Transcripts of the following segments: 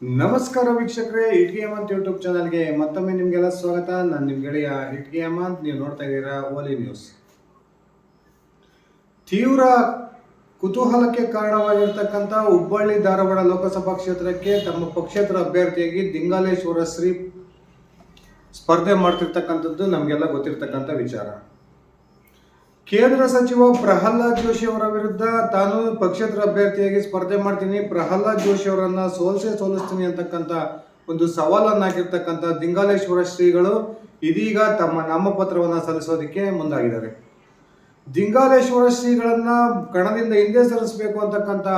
ನಮಸ್ಕಾರ ವೀಕ್ಷಕರೇ ಇಟ್ಗಿ ಅಂತ ಯೂಟ್ಯೂಬ್ ಚಾನಲ್ಗೆ ಮತ್ತೊಮ್ಮೆ ನಿಮಗೆಲ್ಲ ಸ್ವಾಗತ. ನಾನು ನಿಮ್ಮ ಗೆಳೆಯ ಇಟ್ಗೆ ಅಂತ ನೀವು ನೋಡ್ತಾ ಇದ್ದೀರಾ ಓಲಿ ನ್ಯೂಸ್ ತೀವ್ರ ಕುತೂಹಲಕ್ಕೆ ಕಾರಣವಾಗಿರ್ತಕ್ಕಂಥ ಹುಬ್ಬಳ್ಳಿ ಧಾರವಾಡ ಲೋಕಸಭಾ ಕ್ಷೇತ್ರಕ್ಕೆ ತಮ್ಮ ಪಕ್ಷೇತರ ಅಭ್ಯರ್ಥಿಯಾಗಿ ದಿಂಗಾಲೇಶ್ವರ ಶ್ರೀ ಸ್ಪರ್ಧೆ ಮಾಡ್ತಿರ್ತಕ್ಕಂಥದ್ದು ನಮಗೆಲ್ಲ ಗೊತ್ತಿರ್ತಕ್ಕಂಥ ವಿಚಾರ. ಕೇಂದ್ರ ಸಚಿವ ಪ್ರಹ್ಲಾದ್ ಜೋಶಿ ಅವರ ವಿರುದ್ಧ ತಾನು ಪಕ್ಷೇತರ ಅಭ್ಯರ್ಥಿಯಾಗಿ ಸ್ಪರ್ಧೆ ಮಾಡ್ತೀನಿ, ಪ್ರಹ್ಲಾದ್ ಜೋಶಿ ಅವರನ್ನ ಸೋಲ್ಸೇ ಸೋಲಿಸ್ತೀನಿ ಅಂತಕ್ಕಂಥ ಒಂದು ಸವಾಲನ್ನಾಗಿರ್ತಕ್ಕಂಥ ದಿಂಗಾಲೇಶ್ವರ ಶ್ರೀಗಳು ಇದೀಗ ತಮ್ಮ ನಾಮಪತ್ರವನ್ನು ಸಲ್ಲಿಸೋದಕ್ಕೆ ಮುಂದಾಗಿದ್ದಾರೆ. ದಿಂಗಾಲೇಶ್ವರ ಶ್ರೀಗಳನ್ನ ಕಣದಿಂದ ಹಿಂದೆ ಸರಿಸಬೇಕು ಅಂತಕ್ಕಂಥ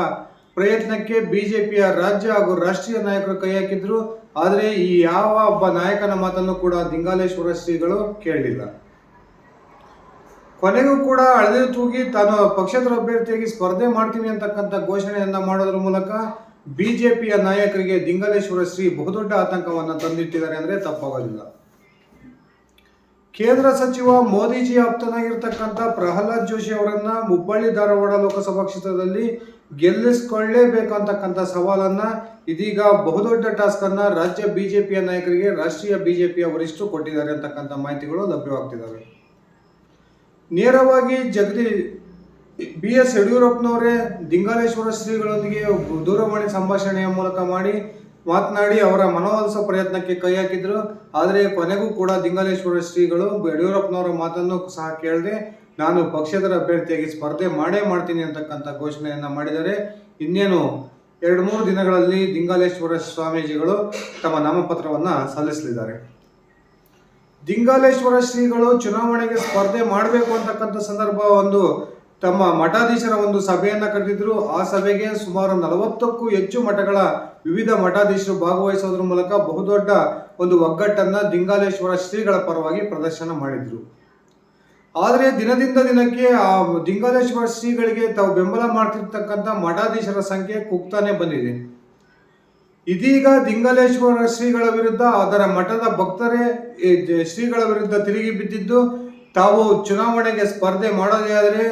ಪ್ರಯತ್ನಕ್ಕೆ ಬಿಜೆಪಿಯ ರಾಜ್ಯ ಹಾಗೂ ರಾಷ್ಟ್ರೀಯ ನಾಯಕರು ಕೈ ಹಾಕಿದ್ರು, ಆದರೆ ಈ ಯಾವ ಒಬ್ಬ ನಾಯಕನ ಮಾತನ್ನು ಕೂಡ ದಿಂಗಾಲೇಶ್ವರ ಶ್ರೀಗಳು ಕೇಳಲಿಲ್ಲ. ಕೊನೆಗೂ ಕೂಡ ಅಳದೆ ತೂಗಿ ತಾನು ಪಕ್ಷೇತರ ಅಭ್ಯರ್ಥಿಯಾಗಿ ಸ್ಪರ್ಧೆ ಮಾಡ್ತೀನಿ ಅಂತಕ್ಕಂಥ ಘೋಷಣೆಯನ್ನ ಮಾಡೋದ್ರ ಮೂಲಕ ಬಿಜೆಪಿಯ ನಾಯಕರಿಗೆ ದಿಂಗಲೇಶ್ವರ ಶ್ರೀ ಬಹುದೊಡ್ಡ ಆತಂಕವನ್ನು ತಂದಿಟ್ಟಿದ್ದಾರೆ ಅಂದ್ರೆ ತಪ್ಪಾಗೋದಿಲ್ಲ. ಕೇಂದ್ರ ಸಚಿವ ಮೋದಿಜಿ ಆಪ್ತನಾಗಿರ್ತಕ್ಕಂಥ ಪ್ರಹ್ಲಾದ್ ಜೋಶಿ ಅವರನ್ನ ಹುಬ್ಬಳ್ಳಿ ಧಾರವಾಡ ಲೋಕಸಭಾ ಕ್ಷೇತ್ರದಲ್ಲಿ ಗೆಲ್ಲಿಸ್ಕೊಳ್ಳೇಬೇಕು ಅಂತಕ್ಕಂಥ ಸವಾಲನ್ನ ಇದೀಗ ಬಹುದೊಡ್ಡ ಟಾಸ್ಕ್ ಅನ್ನ ರಾಜ್ಯ ಬಿಜೆಪಿಯ ನಾಯಕರಿಗೆ ರಾಷ್ಟ್ರೀಯ ಬಿಜೆಪಿಯ ವರಿಷ್ಠರು ಕೊಟ್ಟಿದ್ದಾರೆ ಅಂತಕ್ಕಂಥ ಮಾಹಿತಿಗಳು ಲಭ್ಯವಾಗ್ತಿದ್ದಾವೆ. ನೇರವಾಗಿ ಜಗದಿ ಬಿ ಎಸ್ ಯಡಿಯೂರಪ್ಪನವರೇ ದಿಂಗಾಲೇಶ್ವರ ಶ್ರೀಗಳೊಂದಿಗೆ ದೂರವಾಣಿ ಸಂಭಾಷಣೆಯ ಮೂಲಕ ಮಾಡಿ ಮಾತನಾಡಿ ಅವರ ಮನವೊಲಿಸ ಪ್ರಯತ್ನಕ್ಕೆ ಕೈ ಹಾಕಿದ್ರು. ಆದರೆ ಕೊನೆಗೂ ಕೂಡ ದಿಂಗಾಲೇಶ್ವರ ಶ್ರೀಗಳು ಯಡಿಯೂರಪ್ಪನವರ ಮಾತನ್ನು ಸಹ ಕೇಳದೆ, ನಾನು ಪಕ್ಷೇತರ ಅಭ್ಯರ್ಥಿಯಾಗಿ ಸ್ಪರ್ಧೆ ಮಾಡೇ ಮಾಡ್ತೀನಿ ಅಂತಕ್ಕಂಥ ಘೋಷಣೆಯನ್ನು ಮಾಡಿದರೆ ಇನ್ನೇನು ಎರಡು ಮೂರು ದಿನಗಳಲ್ಲಿ ದಿಂಗಾಲೇಶ್ವರ ಸ್ವಾಮೀಜಿಗಳು ತಮ್ಮ ನಾಮಪತ್ರವನ್ನು ಸಲ್ಲಿಸಲಿದ್ದಾರೆ. ದಿಂಗಾಲೇಶ್ವರ ಶ್ರೀಗಳು ಚುನಾವಣೆಗೆ ಸ್ಪರ್ಧೆ ಮಾಡಬೇಕು ಅಂತಕ್ಕಂಥ ಸಂದರ್ಭ ಒಂದು ತಮ್ಮ ಮಠಾಧೀಶರ ಒಂದು ಸಭೆಯನ್ನು ಕರೆದಿದ್ರು. ಆ ಸಭೆಗೆ ಸುಮಾರು ನಲವತ್ತಕ್ಕೂ ಹೆಚ್ಚು ಮಠಗಳ ವಿವಿಧ ಮಠಾಧೀಶರು ಭಾಗವಹಿಸೋದ್ರ ಮೂಲಕ ಬಹುದೊಡ್ಡ ಒಂದು ಒಗ್ಗಟ್ಟನ್ನು ದಿಂಗಾಲೇಶ್ವರ ಶ್ರೀಗಳ ಪರವಾಗಿ ಪ್ರದರ್ಶನ ಮಾಡಿದ್ರು. ಆದರೆ ದಿನದಿಂದ ದಿನಕ್ಕೆ ಆ ದಿಂಗಾಲೇಶ್ವರ ಶ್ರೀಗಳಿಗೆ ತಾವು ಬೆಂಬಲ ಮಾಡ್ತಿರ್ತಕ್ಕಂಥ ಮಠಾಧೀಶರ ಸಂಖ್ಯೆ ಕುಗ್ತಾನೆ ಬಂದಿದೆ. ಇದೀಗ ದಿಂಗಲೇಶ್ವರ ಶ್ರೀಗಳ ವಿರುದ್ಧ ಅದರ ಮಠದ ಭಕ್ತರೇ ಶ್ರೀಗಳ ವಿರುದ್ಧ ತಿರುಗಿ ಬಿದ್ದಿದ್ದು, ತಾವು ಚುನಾವಣೆಗೆ ಸ್ಪರ್ಧೆ ಮಾಡೋದೇ ಆದರೆ,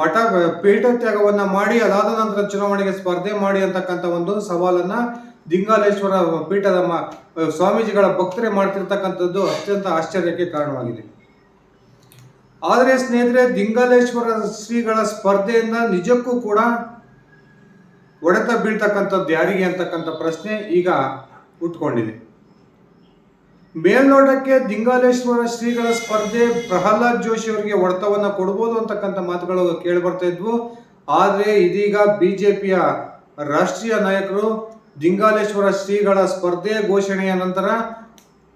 ಮಠ, ಪೀಠ ತ್ಯಾಗವನ್ನ ಮಾಡಿ, ಅದಾದ ನಂತರ ಚುನಾವಣೆಗೆ ಸ್ಪರ್ಧೆ ಮಾಡಿ ಅಂತಕ್ಕಂಥ ಒಂದು ಸವಾಲನ್ನ ದಿಂಗಾಲೇಶ್ವರ ಪೀಠದ ಸ್ವಾಮೀಜಿಗಳ ಭಕ್ತರೇ ಮಾಡ್ತಿರ್ತಕ್ಕಂಥದ್ದು ಅತ್ಯಂತ ಆಶ್ಚರ್ಯಕ್ಕೆ ಕಾರಣವಾಗಿದೆ. ಆದರೆ ಸ್ನೇಹಿತರೆ, ದಿಂಗಾಲೇಶ್ವರ ಶ್ರೀಗಳ ಸ್ಪರ್ಧೆಯಿಂದ ನಿಜಕ್ಕೂ ಕೂಡ ಹೊಡೆತ ಬೀಳ್ತಕ್ಕಂಥದ್ದು ಯಾರಿಗೆ ಅಂತಕ್ಕಂಥ ಪ್ರಶ್ನೆ ಈಗ ಹುಟ್ಕೊಂಡಿದೆ ಮೇಲ್ನೋಟಕ್ಕೆ ದಿಂಗಾಲೇಶ್ವರ ಶ್ರೀಗಳ ಸ್ಪರ್ಧೆ ಪ್ರಹ್ಲಾದ್ ಜೋಶಿ ಅವರಿಗೆ ಹೊಡೆತವನ್ನ ಕೊಡ್ಬೋದು ಅಂತಕ್ಕಂಥ ಮಾತುಗಳು ಕೇಳಿ ಬರ್ತಾ ಇದ್ವು. ಆದರೆ ಇದೀಗ ಬಿಜೆಪಿಯ ರಾಷ್ಟ್ರೀಯ ನಾಯಕರು ದಿಂಗಾಲೇಶ್ವರ ಶ್ರೀಗಳ ಸ್ಪರ್ಧೆ ಘೋಷಣೆಯ ನಂತರ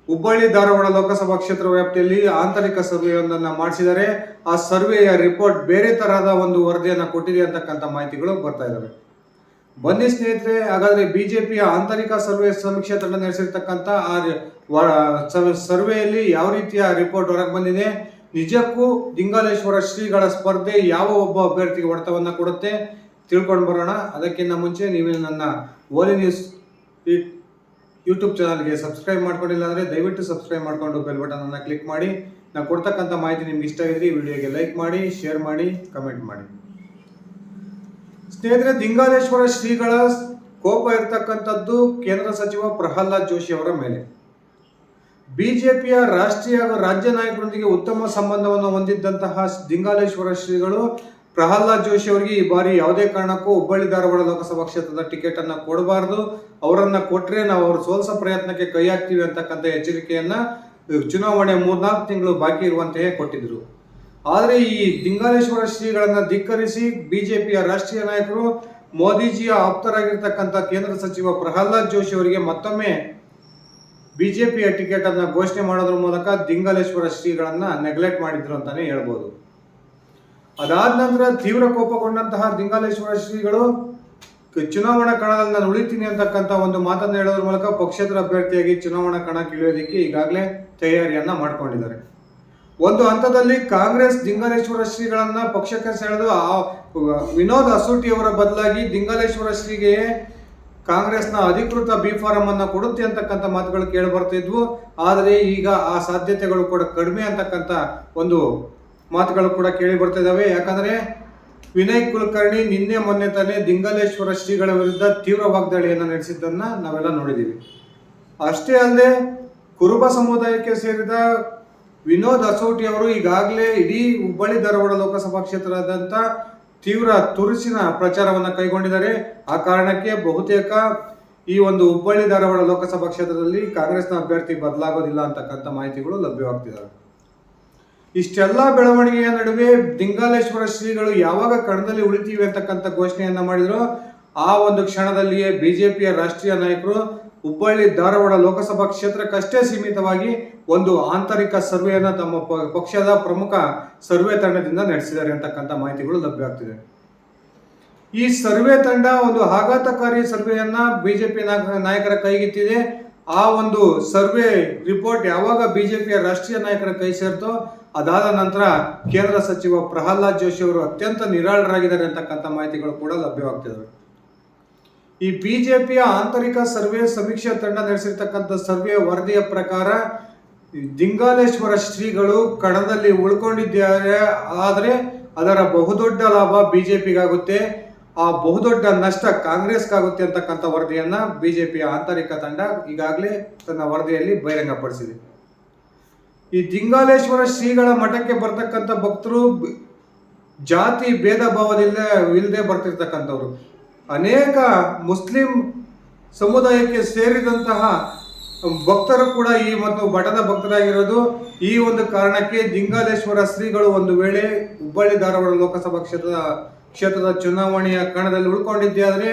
ಹುಬ್ಬಳ್ಳಿ, ಧಾರವಾಡ ಲೋಕಸಭಾ ಕ್ಷೇತ್ರ ವ್ಯಾಪ್ತಿಯಲ್ಲಿ ಆಂತರಿಕ ಸರ್ವೆಯೊಂದನ್ನು ಮಾಡಿಸಿದರೆ ಆ ಸರ್ವೆಯ ರಿಪೋರ್ಟ್ ಬೇರೆ ತರಹದ ಒಂದು ವರದಿಯನ್ನು ಕೊಟ್ಟಿದೆ ಅಂತಕ್ಕಂಥ ಮಾಹಿತಿಗಳು ಬರ್ತಾ ಇದ್ದಾವೆ ಬನ್ನಿ ಸ್ನೇಹಿತರೆ, ಹಾಗಾದ್ರೆ ಬಿಜೆಪಿಯ ಆಂತರಿಕ ಸರ್ವೆ ಸಮೀಕ್ಷೆ ತಂಡ ನಡೆಸಿರ್ತಕ್ಕಂಥ ಆ ಸರ್ವೆಯಲ್ಲಿ ಯಾವ ರೀತಿಯ ರಿಪೋರ್ಟ್ ಹೊರಗೆ ಬಂದಿದೆ? ನಿಜಕ್ಕೂ ಲಿಂಗಾಲೇಶ್ವರ ಶ್ರೀಗಳ ಸ್ಪರ್ಧೆ ಯಾವ ಒಬ್ಬ ಅಭ್ಯರ್ಥಿಗೆ ಹೊಡೆತವನ್ನ ಕೊಡುತ್ತೆ? ತಿಳ್ಕೊಂಡು ಬರೋಣ. ಅದಕ್ಕಿಂತ ಮುಂಚೆ ನೀವು ನನ್ನ ಓಲಿ ನ್ಯೂಸ್ ಯೂಟ್ಯೂಬ್ ಚಾನಲ್ಗೆ ಸಬ್ಸ್ಕ್ರೈಬ್ ಮಾಡ್ಕೊಂಡಿಲ್ಲ ಅಂದರೆ ದಯವಿಟ್ಟು ಸಬ್ಸ್ಕ್ರೈಬ್ ಮಾಡ್ಕೊಂಡು ಬೆಲ್ ಬಟನ್ ಅನ್ನು ಕ್ಲಿಕ್ ಮಾಡಿ. ನಾವು ಕೊಡ್ತಕ್ಕಂಥ ಮಾಹಿತಿ ನಿಮ್ಗೆ ಇಷ್ಟ ಈ ವಿಡಿಯೋಗೆ ಲೈಕ್ ಮಾಡಿ ಶೇರ್ ಮಾಡಿ ಕಮೆಂಟ್ ಮಾಡಿ. ಸ್ನೇಹಿತರೆ ದಿಂಗಾಲೇಶ್ವರ ಶ್ರೀಗಳ ಕೋಪ ಇರತಕ್ಕಂಥದ್ದು ಕೇಂದ್ರ ಸಚಿವ ಪ್ರಹ್ಲಾದ್ ಜೋಶಿ ಅವರ ಮೇಲೆ. ಬಿಜೆಪಿಯ ರಾಷ್ಟ್ರೀಯ ಹಾಗೂ ರಾಜ್ಯ ನಾಯಕರೊಂದಿಗೆ ಉತ್ತಮ ಸಂಬಂಧವನ್ನು ಹೊಂದಿದ್ದಂತಹ ದಿಂಗಾಲೇಶ್ವರ ಶ್ರೀಗಳು, ಪ್ರಹ್ಲಾದ್ ಜೋಶಿ ಅವರಿಗೆ ಈ ಬಾರಿ ಯಾವುದೇ ಕಾರಣಕ್ಕೂ ಹುಬ್ಬಳ್ಳಿ, ಧಾರವಾಡ ಲೋಕಸಭಾ ಕ್ಷೇತ್ರದ ಟಿಕೆಟ್ ಅನ್ನ ಕೊಡಬಾರದು. ಅವರನ್ನ ಕೊಟ್ಟರೆ ನಾವು ಅವರು ಸೋಲ್ಸ ಪ್ರಯತ್ನಕ್ಕೆ ಕೈ ಹಾಕ್ತೀವಿ ಅಂತಕ್ಕಂಥ ಎಚ್ಚರಿಕೆಯನ್ನ ಚುನಾವಣೆ ಮೂರ್ನಾಲ್ಕು ತಿಂಗಳು ಬಾಕಿ ಇರುವಂತೆಯೇ ಕೊಟ್ಟಿದ್ರು. ಆದರೆ ಈ ದಿಂಗಾಲೇಶ್ವರ ಶ್ರೀಗಳನ್ನು ಧಿಕ್ಕರಿಸಿ ಬಿಜೆಪಿಯ ರಾಷ್ಟ್ರೀಯ ನಾಯಕರು ಮೋದಿಜಿಯ ಆಪ್ತರಾಗಿರ್ತಕ್ಕಂಥ ಕೇಂದ್ರ ಸಚಿವ ಪ್ರಹ್ಲಾದ್ ಜೋಶಿ ಅವರಿಗೆ ಮತ್ತೊಮ್ಮೆ ಬಿಜೆಪಿಯ ಟಿಕೆಟ್ ಅನ್ನು ಘೋಷಣೆ ಮಾಡೋದ್ರ ಮೂಲಕ ದಿಂಗಾಲೇಶ್ವರ ಶ್ರೀಗಳನ್ನು ನೆಗ್ಲೆಕ್ಟ್ ಮಾಡಿದ್ರು ಅಂತಾನೆ ಹೇಳ್ಬೋದು. ಅದಾದ ನಂತರ ತೀವ್ರ ಕೋಪಗೊಂಡಂತಹ ದಿಂಗಾಲೇಶ್ವರ ಶ್ರೀಗಳು ಚುನಾವಣಾ ಕಣದಲ್ಲಿ ನಾನು ಉಳಿತೀನಿ ಅಂತಕ್ಕಂಥ ಒಂದು ಮಾತನ್ನು ಹೇಳೋದ್ರ ಮೂಲಕ ಪಕ್ಷೇತರ ಅಭ್ಯರ್ಥಿಯಾಗಿ ಚುನಾವಣಾ ಕಣಕ್ಕೆ ಇಳಿಯೋದಕ್ಕೆ ಈಗಾಗಲೇ ತಯಾರಿಯನ್ನ ಮಾಡ್ಕೊಂಡಿದ್ದಾರೆ. ಒಂದು ಹಂತದಲ್ಲಿ ಕಾಂಗ್ರೆಸ್ ದಿಂಗಲೇಶ್ವರ ಶ್ರೀಗಳನ್ನ ಪಕ್ಷಕ್ಕೆ ಸೆಳೆದು ಆ ವಿನೋದ್ ಅಸೂಟಿ ಅವರ ಬದಲಾಗಿ ದಿಂಗಲೇಶ್ವರ ಶ್ರೀಗೆ ಕಾಂಗ್ರೆಸ್ನ ಅಧಿಕೃತ ಬಿ ಫಾರಂ ಅನ್ನ ಕೊಡುತ್ತೆ ಅಂತಕ್ಕಂಥ ಮಾತುಗಳು ಕೇಳಿ ಬರ್ತಿದ್ವು ಆದರೆ ಈಗ ಆ ಸಾಧ್ಯತೆಗಳು ಕೂಡ ಕಡಿಮೆ ಅಂತಕ್ಕಂಥ ಒಂದು ಮಾತುಗಳು ಕೂಡ ಕೇಳಿ ಬರ್ತಾ ಇದಾವೆ. ಯಾಕಂದ್ರೆ ವಿನಯ್ ಕುಲಕರ್ಣಿ ನಿನ್ನೆ ಮೊನ್ನೆ ತಾನೇ ದಿಂಗಲೇಶ್ವರ ಶ್ರೀಗಳ ವಿರುದ್ಧ ತೀವ್ರ ವಾಗ್ದಾಳಿಯನ್ನು ನಡೆಸಿದ್ದನ್ನ ನಾವೆಲ್ಲ ನೋಡಿದ್ದೀವಿ ಅಷ್ಟೇ ಅಲ್ಲದೆ ಕುರುಬ ಸಮುದಾಯಕ್ಕೆ ಸೇರಿದ ವಿನೋದ್ ಅಸೋಟಿ ಅವರು ಈಗಾಗಲೇ ಇಡೀ ಹುಬ್ಬಳ್ಳಿ ಧಾರವಾಡ ಲೋಕಸಭಾ ಕ್ಷೇತ್ರದಂತ ತೀವ್ರ ತುರುಸಿನ ಪ್ರಚಾರವನ್ನು ಕೈಗೊಂಡಿದ್ದಾರೆ. ಆ ಕಾರಣಕ್ಕೆ ಬಹುತೇಕ ಈ ಒಂದು ಹುಬ್ಬಳ್ಳಿ ಧಾರವಾಡ ಲೋಕಸಭಾ ಕ್ಷೇತ್ರದಲ್ಲಿ ಕಾಂಗ್ರೆಸ್ನ ಅಭ್ಯರ್ಥಿ ಬದಲಾಗೋದಿಲ್ಲ ಅಂತಕ್ಕಂಥ ಮಾಹಿತಿಗಳು ಲಭ್ಯವಾಗ್ತಿದ್ದಾವೆ ಇಷ್ಟೆಲ್ಲ ಬೆಳವಣಿಗೆಯ ನಡುವೆ ದಿಂಗಾಲೇಶ್ವರ ಶ್ರೀಗಳು ಯಾವಾಗ ಕಣದಲ್ಲಿ ಉಳಿತೀವಿ ಅಂತಕ್ಕಂಥ ಘೋಷಣೆಯನ್ನ ಮಾಡಿದ್ರು. ಆ ಒಂದು ಕ್ಷಣದಲ್ಲಿಯೇ ಬಿಜೆಪಿಯ ರಾಷ್ಟ್ರೀಯ ನಾಯಕರು ಹುಬ್ಬಳ್ಳಿ ಧಾರವಾಡ ಲೋಕಸಭಾ ಕ್ಷೇತ್ರಕ್ಕಷ್ಟೇ ಸೀಮಿತವಾಗಿ ಒಂದು ಆಂತರಿಕ ಸರ್ವೆಯನ್ನು ತಮ್ಮ ಪಕ್ಷದ ಪ್ರಮುಖ ಸರ್ವೆ ತಂಡದಿಂದ ನಡೆಸಿದ್ದಾರೆ ಅಂತಕ್ಕಂಥ ಮಾಹಿತಿಗಳು ಲಭ್ಯ ಆಗ್ತಿದೆ. ಈ ಸರ್ವೆ ತಂಡ ಒಂದು ಆಘಾತಕಾರಿ ಸರ್ವೆಯನ್ನ ಬಿಜೆಪಿ ನಾಯಕರ ಕೈಗೆತ್ತಿದೆ ಆ ಒಂದು ಸರ್ವೆ ರಿಪೋರ್ಟ್ ಯಾವಾಗ ಬಿಜೆಪಿಯ ರಾಷ್ಟ್ರೀಯ ನಾಯಕರ ಕೈ ಸೇರ್ತೋ, ಅದಾದ ನಂತರ ಕೇಂದ್ರ ಸಚಿವ ಪ್ರಹ್ಲಾದ್ ಜೋಶಿ ಅವರು ಅತ್ಯಂತ ನಿರಾಳರಾಗಿದ್ದಾರೆ ಅಂತಕ್ಕಂಥ ಮಾಹಿತಿಗಳು ಕೂಡ ಲಭ್ಯವಾಗ್ತಿದ್ದಾವೆ ಈ ಬಿಜೆಪಿಯ ಆಂತರಿಕ ಸರ್ವೆ ಸಮೀಕ್ಷಾ ತಂಡ ನಡೆಸಿರ್ತಕ್ಕಂಥ ಸರ್ವೆ ವರದಿಯ ಪ್ರಕಾರ ದಿಂಗಾಲೇಶ್ವರ ಶ್ರೀಗಳು ಕಣದಲ್ಲಿ ಉಳ್ಕೊಂಡಿದ್ದಾರೆ. ಆದರೆ ಅದರ ಬಹುದೊಡ್ಡ ಲಾಭ ಬಿಜೆಪಿಗಾಗುತ್ತೆ. ಆ ಬಹುದೊಡ್ಡ ನಷ್ಟ ಕಾಂಗ್ರೆಸ್ಗಾಗುತ್ತೆ ಅಂತಕ್ಕಂಥ ವರದಿಯನ್ನ ಬಿಜೆಪಿಯ ಆಂತರಿಕ ತಂಡ ಈಗಾಗಲೇ ತನ್ನ ವರದಿಯಲ್ಲಿ ಬಹಿರಂಗಪಡಿಸಿದೆ. ಈ ದಿಂಗಾಲೇಶ್ವರ ಶ್ರೀಗಳ ಮಠಕ್ಕೆ ಬರ್ತಕ್ಕಂಥ ಭಕ್ತರು ಜಾತಿ ಭೇದ ಭಾವದಿಂದ ಇಲ್ಲದೆ ಬರ್ತಿರ್ತಕ್ಕಂಥವ್ರು. ಅನೇಕ ಮುಸ್ಲಿಂ ಸಮುದಾಯಕ್ಕೆ ಸೇರಿದಂತಹ ಭಕ್ತರು ಕೂಡ ಈ ಮತ್ತು ಮಠದ ಭಕ್ತರಾಗಿರೋದು. ಈ ಒಂದು ಕಾರಣಕ್ಕೆ ಜಿಂಗಾಲೇಶ್ವರ ಶ್ರೀಗಳು ಒಂದು ವೇಳೆ ಹುಬ್ಬಳ್ಳಿ ಧಾರವಾಡ ಲೋಕಸಭಾ ಕ್ಷೇತ್ರದ ಕ್ಷೇತ್ರದ ಚುನಾವಣೆಯ ಕಣದಲ್ಲಿ ಉಳ್ಕೊಂಡಿದ್ದೆ ಆದರೆ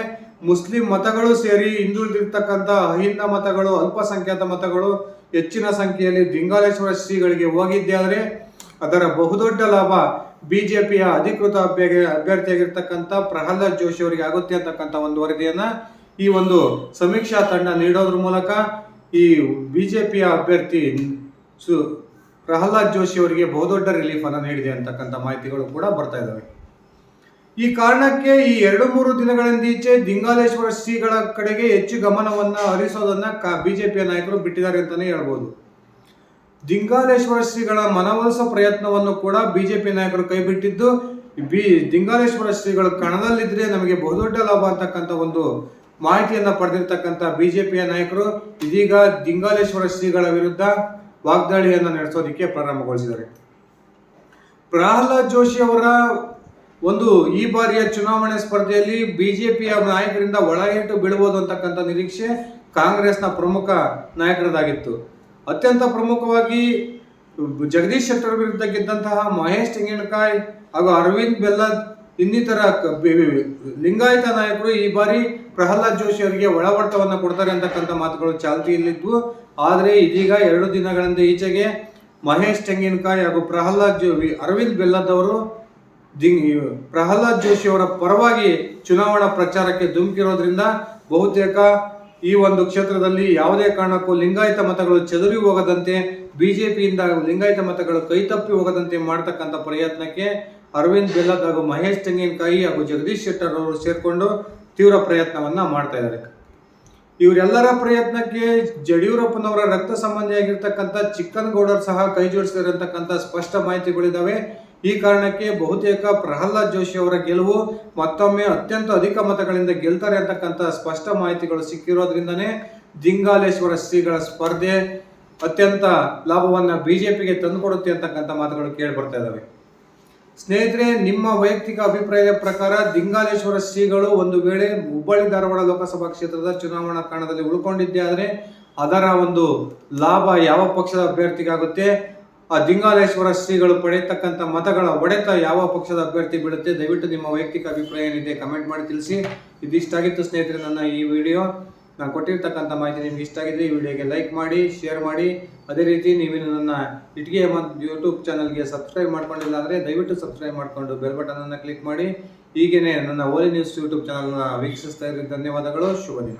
ಮುಸ್ಲಿಂ ಮತಗಳು ಸೇರಿ ಹಿಂದುಳಿದಿರ್ತಕ್ಕಂಥ ಅಹಿಂದ ಮತಗಳು, ಅಲ್ಪಸಂಖ್ಯಾತ ಮತಗಳು ಹೆಚ್ಚಿನ ಸಂಖ್ಯೆಯಲ್ಲಿ ಜಿಂಗಾಲೇಶ್ವರ ಶ್ರೀಗಳಿಗೆ ಹೋಗಿದ್ದೆ ಆದರೆ ಅದರ ಬಹುದೊಡ್ಡ ಲಾಭ ಬಿಜೆಪಿಯ ಅಧಿಕೃತ ಅಭ್ಯರ್ಥಿ, ಅಭ್ಯರ್ಥಿಯಾಗಿರ್ತಕ್ಕಂಥ ಪ್ರಹ್ಲಾದ್ ಜೋಶಿ ಅವರಿಗೆ ಆಗುತ್ತೆ ಅಂತಕ್ಕಂಥ ಒಂದು ವರದಿಯನ್ನ ಈ ಒಂದು ಸಮೀಕ್ಷಾ ತಂಡ ನೀಡೋದ್ರ ಮೂಲಕ ಈ ಬಿ ಜೆ ಪಿಯ ಅಭ್ಯರ್ಥಿ ಸು ಪ್ರಹ್ಲಾದ್ ಜೋಶಿ ಅವರಿಗೆ ಬಹುದೊಡ್ಡ ರಿಲೀಫ್ ಅನ್ನು ನೀಡಿದೆ ಅಂತಕ್ಕಂಥ ಮಾಹಿತಿಗಳು ಕೂಡ ಬರ್ತಾ ಇದ್ದಾವೆ ಈ ಕಾರಣಕ್ಕೆ ಈ ಎರಡು ಮೂರು ದಿನಗಳಿಂದೀಚೆ ದಿಂಗಾಲೇಶ್ವರ ಶ್ರೀಗಳ ಕಡೆಗೆ ಹೆಚ್ಚು ಗಮನವನ್ನ ಹರಿಸೋದನ್ನ ಬಿಜೆಪಿಯ ನಾಯಕರು ಬಿಟ್ಟಿದ್ದಾರೆ ಅಂತಾನೆ ಹೇಳ್ಬೋದು. ದಿಂಗಾಲೇಶ್ವರ ಶ್ರೀಗಳ ಮನವೊಲಿಸೋ ಪ್ರಯತ್ನವನ್ನು ಕೂಡ ಬಿಜೆಪಿ ನಾಯಕರು ಕೈಬಿಟ್ಟಿದ್ದು ಬಿ ದಿಂಗಾಲೇಶ್ವರ ಶ್ರೀಗಳು ಕಣದಲ್ಲಿದ್ದರೆ ನಮಗೆ ಬಹುದೊಡ್ಡ ಲಾಭ ಅಂತಕ್ಕಂಥ ಒಂದು ಮಾಹಿತಿಯನ್ನ ಪಡೆದಿರ್ತಕ್ಕಂಥ ಬಿಜೆಪಿಯ ನಾಯಕರು ಇದೀಗ ದಿಂಗಾಲೇಶ್ವರ ಶ್ರೀಗಳ ವಿರುದ್ಧ ವಾಗ್ದಾಳಿಯನ್ನು ನಡೆಸೋದಕ್ಕೆ ಪ್ರಾರಂಭಗೊಳಿಸಿದ್ದಾರೆ. ಪ್ರಹ್ಲಾದ್ ಜೋಶಿ ಅವರ ಒಂದು ಈ ಬಾರಿಯ ಚುನಾವಣೆ ಸ್ಪರ್ಧೆಯಲ್ಲಿ ಬಿಜೆಪಿಯ ನಾಯಕರಿಂದ ಒಳಗೇಟು ಬೀಳಬಹುದು ಅಂತಕ್ಕಂಥ ನಿರೀಕ್ಷೆ ಕಾಂಗ್ರೆಸ್ನ ಪ್ರಮುಖ ನಾಯಕರದಾಗಿತ್ತು. ಅತ್ಯಂತ ಪ್ರಮುಖವಾಗಿ ಜಗದೀಶ್ ಶೆಟ್ಟರ್ ವಿರುದ್ಧ ಗೆದ್ದಂತಹ ಮಹೇಶ್ ತೆಂಗಿನಕಾಯಿ ಹಾಗೂ ಅರವಿಂದ್ ಬೆಲ್ಲದ್ ಇನ್ನಿತರ ಲಿಂಗಾಯತ ನಾಯಕರು ಈ ಬಾರಿ ಪ್ರಹ್ಲಾದ್ ಜೋಶಿ ಅವರಿಗೆ ಒಳವರ್ತವನ್ನು ಕೊಡ್ತಾರೆ ಅಂತಕ್ಕಂಥ ಮಾತುಗಳು ಚಾಲ್ತಿಯಲ್ಲಿದ್ವು. ಆದರೆ ಇದೀಗ ಎರಡು ದಿನಗಳಿಂದ ಈಚೆಗೆ ಮಹೇಶ್ ತೆಂಗಿನಕಾಯಿ ಹಾಗೂ ಪ್ರಹ್ಲಾದ್ ಜೋ ಅರವಿಂದ್ ಬೆಲ್ಲದವರು ಪ್ರಹ್ಲಾದ್ ಜೋಶಿ ಅವರ ಪರವಾಗಿ ಚುನಾವಣಾ ಪ್ರಚಾರಕ್ಕೆ ಧುಮುಕಿರೋದ್ರಿಂದ ಬಹುತೇಕ ಈ ಒಂದು ಕ್ಷೇತ್ರದಲ್ಲಿ ಯಾವುದೇ ಕಾರಣಕ್ಕೂ ಲಿಂಗಾಯತ ಮತಗಳು ಚದುರಿ ಹೋಗದಂತೆ, ಬಿಜೆಪಿಯಿಂದ ಲಿಂಗಾಯತ ಮತಗಳು ಕೈತಪ್ಪಿ ಹೋಗದಂತೆ ಮಾಡತಕ್ಕಂಥ ಪ್ರಯತ್ನಕ್ಕೆ ಅರವಿಂದ್ ಬೆಲ್ಲದ್ ಹಾಗೂ ಮಹೇಶ್ ತೆಂಗಿನಕಾಯಿ ಹಾಗೂ ಜಗದೀಶ್ ಶೆಟ್ಟರ್ ಅವರು ಸೇರಿಕೊಂಡು ತೀವ್ರ ಪ್ರಯತ್ನವನ್ನ ಮಾಡ್ತಾ ಇದ್ದಾರೆ. ಇವರೆಲ್ಲರ ಪ್ರಯತ್ನಕ್ಕೆ ಯಡಿಯೂರಪ್ಪನವರ ರಕ್ತ ಸಂಬಂಧಿಯಾಗಿರ್ತಕ್ಕಂಥ ಚಿಕ್ಕನಗೌಡರು ಸಹ ಕೈ ಜೋಡಿಸಿದ್ದಾರೆ ಅಂತಕ್ಕಂಥ ಸ್ಪಷ್ಟ ಮಾಹಿತಿಗಳಿದ್ದಾವೆ ಈ ಕಾರಣಕ್ಕೆ ಬಹುತೇಕ ಪ್ರಹ್ಲಾದ್ ಜೋಶಿ ಅವರ ಗೆಲುವು ಮತ್ತೊಮ್ಮೆ ಅತ್ಯಂತ ಅಧಿಕ ಮತಗಳಿಂದ ಗೆಲ್ತಾರೆ ಅಂತಕ್ಕಂಥ ಸ್ಪಷ್ಟ ಮಾಹಿತಿಗಳು ಸಿಕ್ಕಿರೋದ್ರಿಂದನೇ ದಿಂಗಾಲೇಶ್ವರ ಶ್ರೀಗಳ ಸ್ಪರ್ಧೆ ಅತ್ಯಂತ ಲಾಭವನ್ನ ಬಿಜೆಪಿಗೆ ತಂದುಕೊಡುತ್ತೆ ಅಂತಕ್ಕಂಥ ಮಾತುಗಳು ಕೇಳಿ ಬರ್ತಾ ಇದಾವೆ. ಸ್ನೇಹಿತರೆ, ನಿಮ್ಮ ವೈಯಕ್ತಿಕ ಅಭಿಪ್ರಾಯದ ಪ್ರಕಾರ ದಿಂಗಾಲೇಶ್ವರ ಶ್ರೀಗಳು ಒಂದು ವೇಳೆ ಹುಬ್ಬಳ್ಳಿ ಧಾರವಾಡ ಲೋಕಸಭಾ ಕ್ಷೇತ್ರದ ಚುನಾವಣಾ ಕಣದಲ್ಲಿ ಉಳ್ಕೊಂಡಿದ್ದೆ ಆದರೆ ಅದರ ಒಂದು ಲಾಭ ಯಾವ ಪಕ್ಷದ ಅಭ್ಯರ್ಥಿಗಾಗುತ್ತೆ ಆ ದಿಂಗಾಲೇಶ್ವರ ಶ್ರೀಗಳು ಪಡೆಯತಕ್ಕಂಥ ಮತಗಳ ಒಡೆತ ಯಾವ ಪಕ್ಷದ ಅಭ್ಯರ್ಥಿ ಬೀಳುತ್ತೆ ದಯವಿಟ್ಟು ನಿಮ್ಮ ವೈಯಕ್ತಿಕ ಅಭಿಪ್ರಾಯ ಏನಿದೆ ಕಮೆಂಟ್ ಮಾಡಿ ತಿಳಿಸಿ. ಇದಿಷ್ಟಾಗಿತ್ತು ಸ್ನೇಹಿತರೆ ನನ್ನ ಈ ವಿಡಿಯೋ. ನಾನು ಕೊಟ್ಟಿರ್ತಕ್ಕಂಥ ಮಾಹಿತಿ ನಿಮ್ಗೆ ಇಷ್ಟ ಆಗಿದ್ರೆ ಈ ವಿಡಿಯೋಗೆ ಲೈಕ್ ಮಾಡಿ, ಶೇರ್ ಮಾಡಿ. ಅದೇ ರೀತಿ ನೀವೇನು ನನ್ನ ಇಟ್ಗೆ ಮತ್ತು ಯೂಟ್ಯೂಬ್ ಚಾನಲ್ಗೆ ಸಬ್ಸ್ಕ್ರೈಬ್ ಮಾಡ್ಕೊಂಡಿಲ್ಲ ಅಂದರೆ ದಯವಿಟ್ಟು ಸಬ್ಸ್ಕ್ರೈಬ್ ಮಾಡಿಕೊಂಡು ಬೆಲ್ ಬಟನನ್ನು ಕ್ಲಿಕ್ ಮಾಡಿ. ಹೀಗೇನೆ ನನ್ನ ಓಲಿ ನ್ಯೂಸ್ ಯೂಟ್ಯೂಬ್ ಚಾನಲ್ನ ವೀಕ್ಷಿಸ್ತಾ ಇರೋ ಧನ್ಯವಾದಗಳು. ಶುಭ ದಿನ.